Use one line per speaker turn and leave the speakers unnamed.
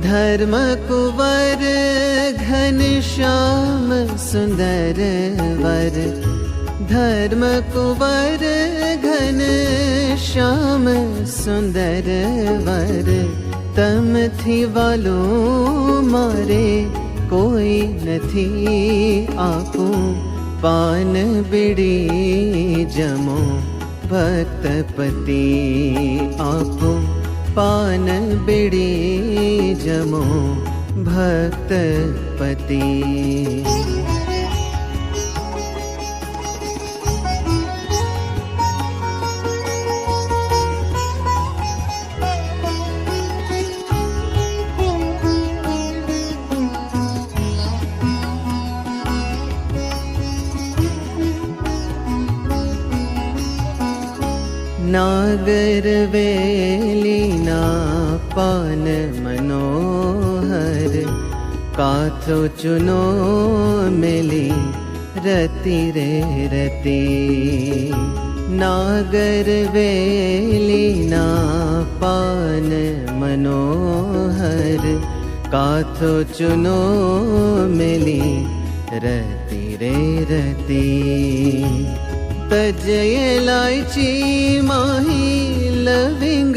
धर्म कुवर घनश्याम सुंदर वर। धर्म कुवर घन श्याम सुंदर वर। तम थी वालो मारे, कोई नथी आपू। पान बिड़ी जमो भक्तपति पान बिड़ी जमो भक्तपति। ભક્તપતિ નાગર વેલીના પાન મનોહર કાથો ચુનો મેલી રતી રે રતી નાગરવેલીના પાન મનોહર કાથો ચુનો મેલી રતી રે રતિ जयची माहि लविङ्ग